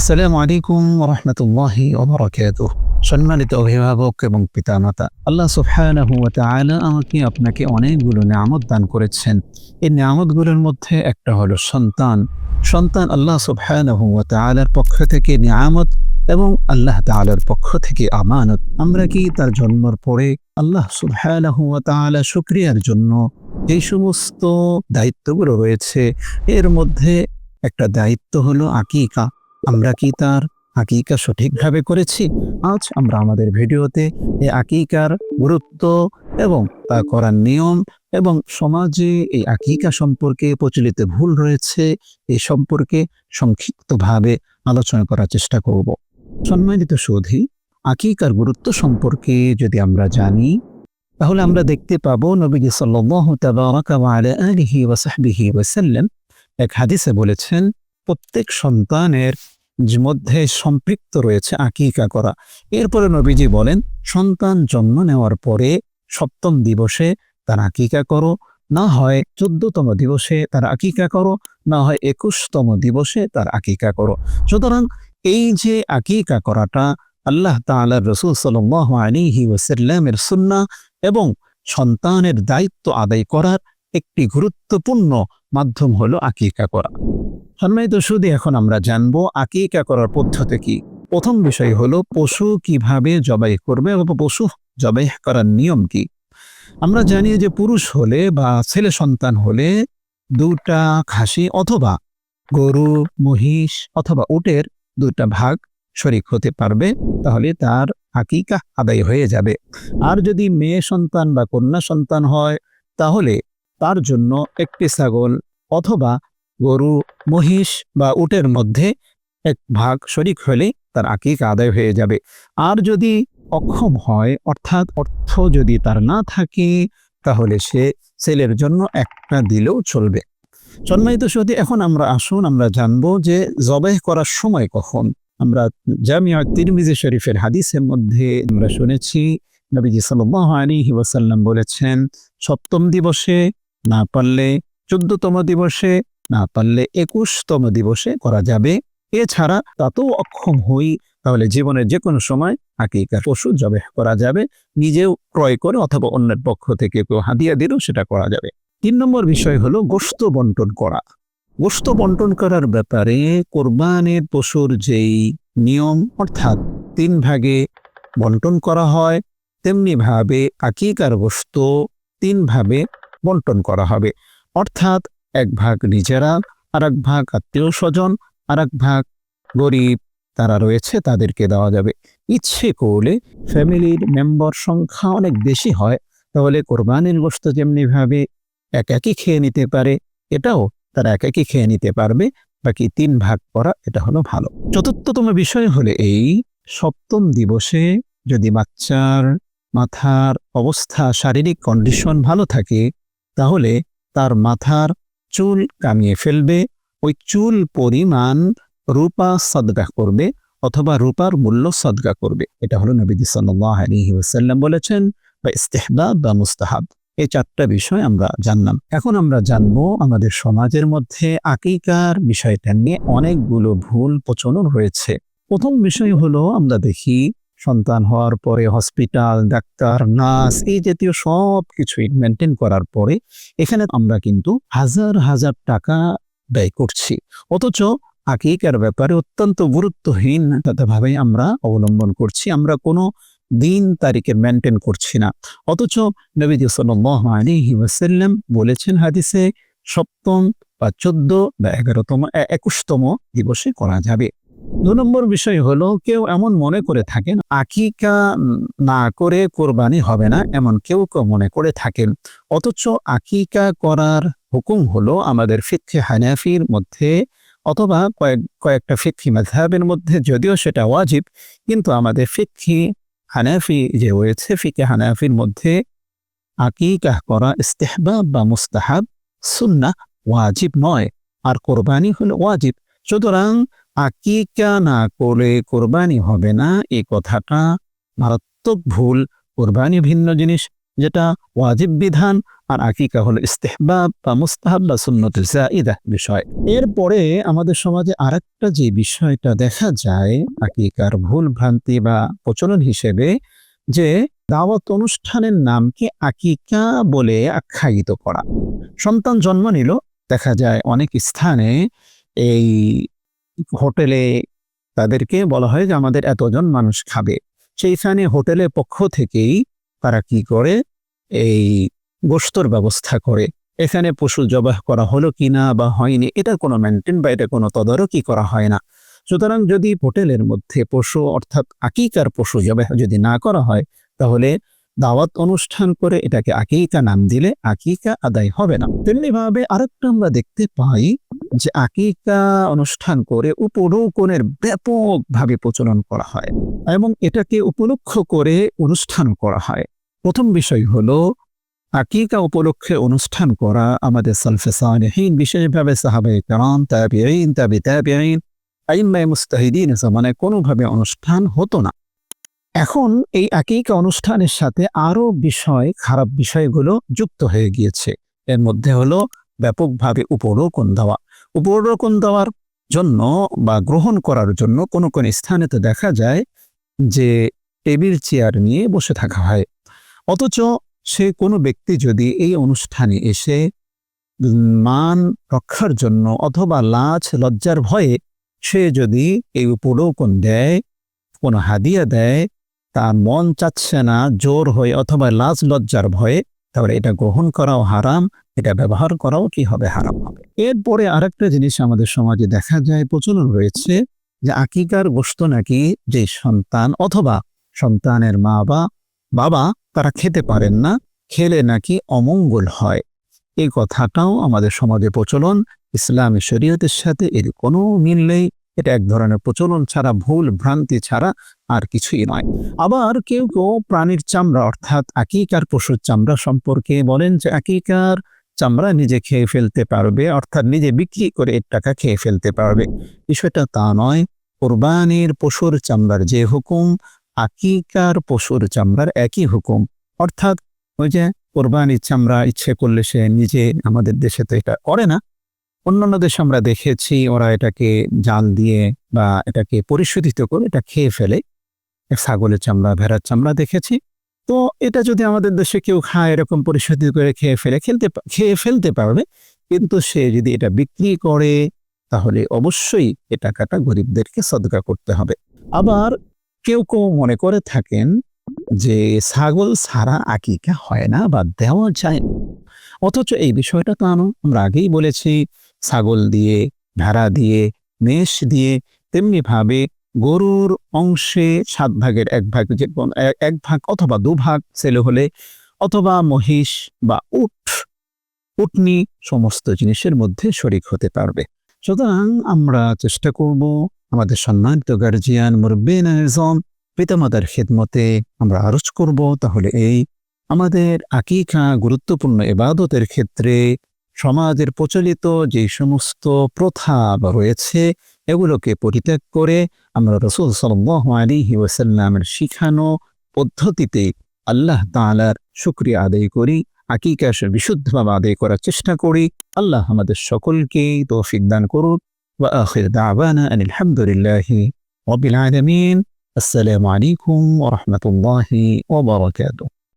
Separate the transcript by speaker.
Speaker 1: আসসালামু আলাইকুম রহমতুল্লাহি ওবরাকাতুহ। সম্মানিত অভিভাবক এবং পিতামাতা, আল্লাহ সুবহানাহু ওয়া তাআলা আমাকে আপনাকে অনেকগুলো নিয়ামত দান করেছেন। এই নিয়ামতগুলোর মধ্যে একটা হলো সন্তান। সন্তান আল্লাহ সুবহানাহু ওয়া তাআলার পক্ষ থেকে নিয়ামত এবং আল্লাহ তাআলার পক্ষ থেকে আমানত। আমরা কি তার জন্মের পরে আল্লাহ সুবহানাহু ওয়া তাআলা শুকরিয়ার জন্য এই সমস্ত দায়িত্বগুলো রয়েছে? এর মধ্যে একটা দায়িত্ব হলো আকিকা। আমরা কি তার আকিকা সঠিকভাবে করেছি? আজ আমরা আমাদের ভিডিওতে এই আকিকার গুরুত্ব এবং তা করার নিয়ম এবং সমাজে এই আকিকা সম্পর্কে প্রচলিত ভুল রয়েছে এই সম্পর্কে সংক্ষিপ্তভাবে আলোচনা করার চেষ্টা করব। সম্মানিত সৌধি, আকিকার গুরুত্ব সম্পর্কে যদি আমরা জানি, তাহলে আমরা দেখতে পাবো ওয়া সাল্লাম এক হাদিসে বলেছেন, প্রত্যেক সন্তানের মধ্যে সম্পৃক্ত রয়েছে আকিকা করা। এরপরে নবীজি বলেন, সন্তান জন্ম নেওয়ার পরে সপ্তম দিবসে তার আকিকা করো, না হয় চোদ্দতম দিবসে তার আকিকা করো, না হয় একুশতম দিবসে তার আকিকা করো। সুতরাং এই যে আকিকা করাটা আল্লাহ তাআলার রসুল সাল্লাহ আলিহি ওসাল্লামের সুন্না এবং সন্তানের দায়িত্ব আদায় করার একটি গুরুত্বপূর্ণ মাধ্যম হলো আকিকা করা। সম্মানিত শুধু এখন আমরা জানব আকিকা করার পদ্ধতি কি। প্রথম বিষয় হলো পশু কীভাবে জবাই করবে বা পশু জবাই করার নিয়ম কি। আমরা জানি যে পুরুষ হলে বা ছেলে সন্তান হলে দুটা খাসি অথবা গরু, মহিষ অথবা উটের দুটা ভাগ শরিক হতে পারবে, তাহলে তার আকিকা আদায় হয়ে যাবে। আর যদি মেয়ে সন্তান বা কন্যা সন্তান হয়, তাহলে তার জন্য একটি ছাগল অথবা গরু, মহিষ বা উটের মধ্যে এক ভাগ শরিক হলে তার আকিকা আদায় হয়ে যাবে। আর যদি অক্ষম হয়, অর্থাৎ অর্থ যদি তার না থাকে, তাহলে সে ছেলের জন্য একটা দিলেও চলবে। সম্মানিত সতী এখন আমরা আসুন, আমরা জানব যে জবাই করার সময় কখন। আমরা জামিয়া তিরমিজি শরীফের হাদিসের মধ্যে আমরা শুনেছি, নবীজি সাল্লাহ আলাইহি ওয়াসাল্লাম বলেছেন, সপ্তম দিবসে না পারলে চোদ্দতম দিবসে, না পারলে একুশতম দিবসে করা যাবে। এছাড়া তাতেও অক্ষম হই, তাহলে জীবনের যে কোনো সময় আকিকার পশু জবে করা যাবে। নিজেও ক্রয় করে অথবা অন্যের পক্ষ থেকে কেউ হাদিয়া দিলেও সেটা করা যাবে। তিন নম্বর বিষয় হলো গোস্ত বন্টন করা। গোস্ত বন্টন করার ব্যাপারে কোরবানের পশুর যেই নিয়ম, অর্থাৎ তিন ভাগে বন্টন করা হয়, তেমনি ভাবে আকিকার গোস্ত তিন ভাবে বন্টন করা হবে। অর্থাৎ এক ভাগ নিজেরা আর এক ভাগ আত্মীয় স্বজন আর এক ভাগ গরিব, তারা রয়েছে, তাদেরকে দেওয়া যাবে। ইচ্ছে করলে ফ্যামিলির মেম্বার সংখ্যা অনেক বেশি হয়, তাহলে কোরবানির গোস্ত যেমনিভাবে এক একই খেয়ে নিতে পারে, এটাও তারা এক একই খেয়ে নিতে পারবে, বাকি তিন ভাগ করা এটা হলো ভালো। চতুর্থতম বিষয় হলে এই, সপ্তম দিবসে যদি বাচ্চার মাথার অবস্থা, শারীরিক কন্ডিশন ভালো থাকে তাহলে তার মাথার চুল কামিয়ে ফেলবে, ওই চুল পরিমাণ রূপা সদগা করবে অথবা রূপার মূল্য সদগা করবে। এটা হলো আলহি ওসাল্লাম বলেছেন বা ইস্তেহবাব বা মুস্তাহাব। এই চারটা বিষয় আমরা জানলাম। এখন আমরা জানব আমাদের সমাজের মধ্যে আকিকার বিষয়টা নিয়ে অনেকগুলো ভুল প্রচলন রয়েছে প্রথম বিষয় হলো আমরা দেখি সন্তান হওয়ার পরে হসপিটাল ডাক্তার নার্স এই জাতীয় সব কিছুই মেনটেন করার পরে এখানে আমরা কিন্তু হাজার হাজার টাকা ব্যয় করছি। অথচ আকিকার ব্যাপারে অত্যন্ত গুরুত্বহীন ভাবে আমরা অবলম্বন করছি, আমরা কোনো দিন তারিখে মেনটেন করছি না। অথচ নবীজি সাল্লাহ বলেছেন হাদিসে, সপ্তম বা চোদ্দ বা এগারোতম একুশতম দিবসে করা যাবে। দু নম্বর বিষয় হলো, কেউ এমন মনে করে থাকেন, আকিকা না করে কোরবানি হবে না, এমন কেউ কেউ মনে করে থাকেন। অথচ আকিকা করার হুকুম হলো আমাদের ফিক্ষে হানাফির মধ্যে অথবা কয়েক, কয়েকটা ফিক্ষি মাঝহাবের মধ্যে, যদিও সেটা ওয়াজিব, কিন্তু আমাদের ফিক্ষি হানাফি যে রয়েছে ফিকে হানাফির মধ্যে আকিকাহ করা ইস্তেহবাব বা মুস্তাহাব সুন্না ওয়াজিব নয়, আর কোরবানি হলো ওয়াজিব। সুতরাং আকিকা না করে কোরবানি হবে না এই কথাটা মারাত্মক ভুল। কোরবানি ভিন্ন জিনিস, যেটা ওয়াজিব বিধান, আর আকিকা হলো ইস্তেহবাব বা মুস্তাহাব বা জাইদা বিষয়। এরপরে আমাদের সমাজে আরেকটা যে বিষয়টা দেখা যায়, আকিকার ভুল ভ্রান্তি বা প্রচলন হিসেবে, যে দাওয়াত অনুষ্ঠানের নামকে আকিকা বলে আখ্যায়িত করা। সন্তান জন্ম নিল, দেখা যায় অনেক স্থানে এই হোটেলে তাদেরকে বলা হয় যে, আমাদের এতজন মানুষ খাবে। সেইখানে হোটেলের পক্ষ থেকেই তারা কি করে? এই গোস্তর ব্যবস্থা করে। এখানে পশু জবাহ করা হলো কিনা বা হয়নি, এটা কোনো মেনটেন বা এটা কোনো তদারকি করা হয় না। সুতরাং যদি হোটেলের মধ্যে পশু অর্থাৎ আকিকার পশু জবাহ যদি না করা হয়, তাহলে দাওয়াত অনুষ্ঠান করে এটাকে আকিকা নাম দিলে আকিকা আদায় হবে না। তেমনি ভাবে আরেকটা আমরা দেখতে পাই যে আকিকা অনুষ্ঠান করে উপরৌকনের ব্যাপকভাবে প্রচলন করা হয় এবং এটাকে উপলক্ষ করে অনুষ্ঠান করা হয়। প্রথম বিষয় হলো, আকিকা উপলক্ষে অনুষ্ঠান করা আমাদের সালফে সালেহীন, বিশেষভাবে সাহাবে কারাম, তাবিঈন, তাবি তাবিঈন, আইম্মায়ে মুস্তাহিদিন জামানায় কোনোভাবে অনুষ্ঠান হতো না। এখন এই আকিকা অনুষ্ঠানের সাথে আরও বিষয়, খারাপ বিষয়গুলো যুক্ত হয়ে গিয়েছে। এর মধ্যে হলো, ব্যাপকভাবে উপরোকন দেওয়া। উপরোকন দেওয়ার জন্য বা গ্রহণ করার জন্য কোন কোন স্থানে তো দেখা যায় যে টেবিল চেয়ার নিয়ে বসে থাকা হয়। অথচ সে কোনো ব্যক্তি যদি এই অনুষ্ঠানে এসে মান রক্ষার জন্য অথবা লাজ, লজ্জার ভয়ে সে যদি এই উপলোকন দেয়, কোনো হাদিয়া দেয়, তার মন চাচ্ছে না, জোর হয়ে অথবা লাজ, লজ্জার ভয়ে তাহলে এটা গ্রহণ করাও হারাম, এটা ব্যবহার করাও কি হবে হারাম হবে? এরপরে আরেকটা জিনিস আমাদের সমাজে দেখা যায়, প্রচলন রয়েছে যে আকিকার গোস্ত নাকি যে সন্তান অথবা সন্তানের মা বা বাবা তারা খেতে পারেন না, খেলে নাকি অমঙ্গল হয়। এই কথাটাও আমাদের সমাজে প্রচলন, ইসলামী শরীয়তের সাথে এর কোনো মিল নেই। এটা এক ধরনের প্রচলন ছাড়া, ভুল ভ্রান্তি ছাড়া আর কিছুই নয়। আবার কেউ কেউ প্রাণীর চামড়া অর্থাৎ আকিকার পশুর চামড়া সম্পর্কে বলেন যে আকিকার চামড়া নিজে খেয়ে ফেলতে পারবে, অর্থাৎ নিজে বিক্রি করে এর টাকা খেয়ে ফেলতে পারবে। বিষয়টা তা নয়, কোরবানির পশুর চামড়ার যে হুকুম আকিকার পশুর চামড়ার একই হুকুম। অর্থাৎ ওই যে কোরবানির চামড়া ইচ্ছে করলে সে নিজে আমাদের দেশে তো এটা করে না অন্যান্য দেশে আমরা দেখেছি ওরা এটাকে জাল দিয়ে বা এটাকে পরিশোধিত করে এটা খেয়ে ফেলে। ছাগলের চামড়া, ভেড়ার চামড়া দেখেছি। তো এটা যদি আমাদের দেশে কেউ খায়, এরকম পরিশোধিত করে খেয়ে ফেলে, খেলতে খেয়ে ফেলতে পারবে। কিন্তু সে যদি এটা বিক্রি করে, তাহলে অবশ্যই এ টাকাটা গরিবদেরকে সদকা করতে হবে। আবার কেউ কেউ মনে করে থাকেন যে ছাগল ছাড়া আকিকা হয় না বা দেওয়া যায় না। অথচ এই বিষয়টা তো আমরা আগেই বলেছি ছাগল দিয়ে, ভেড়া দিয়ে, মেষ দিয়ে তেমনি ভাবে গরুর অংশে সাত ভাগের এক ভাগ এক ভাগ অথবা দুভাগ ছেলে হলে অথবা মহিষ বা উট, উটনি সমস্ত জিনিসের মধ্যে শরিক হতে পারবে। সুতরাং আমরা চেষ্টা করব আমাদের সম্মানিত গার্জিয়ান মুরব্বিন আজম পিতামাতার খেদমতে আমরা আরজ করব। তাহলে এই আমাদের আকিকা গুরুত্বপূর্ণ এবাদতের ক্ষেত্রে সমাজের প্রচলিত যে সমস্ত প্রথা বা রয়েছে, এগুলোকে পরিত্যাগ করে আমরা রসুল সাল্লি ওসাল্লামের শিখানো পদ্ধতিতে আল্লাহ তালার শুক্রিয়া আদায় করি আকিকা বিশুদ্ধভাবে আদায় করার চেষ্টা করি। আল্লাহ আমাদের সকলকে তৌফিক দান করুক বা আখির দাবানা আলহামদুলিল্লাহ রবিল আসসালামু আলাইকুম ওরহমতুল্লাহি ওবরাকাতুহ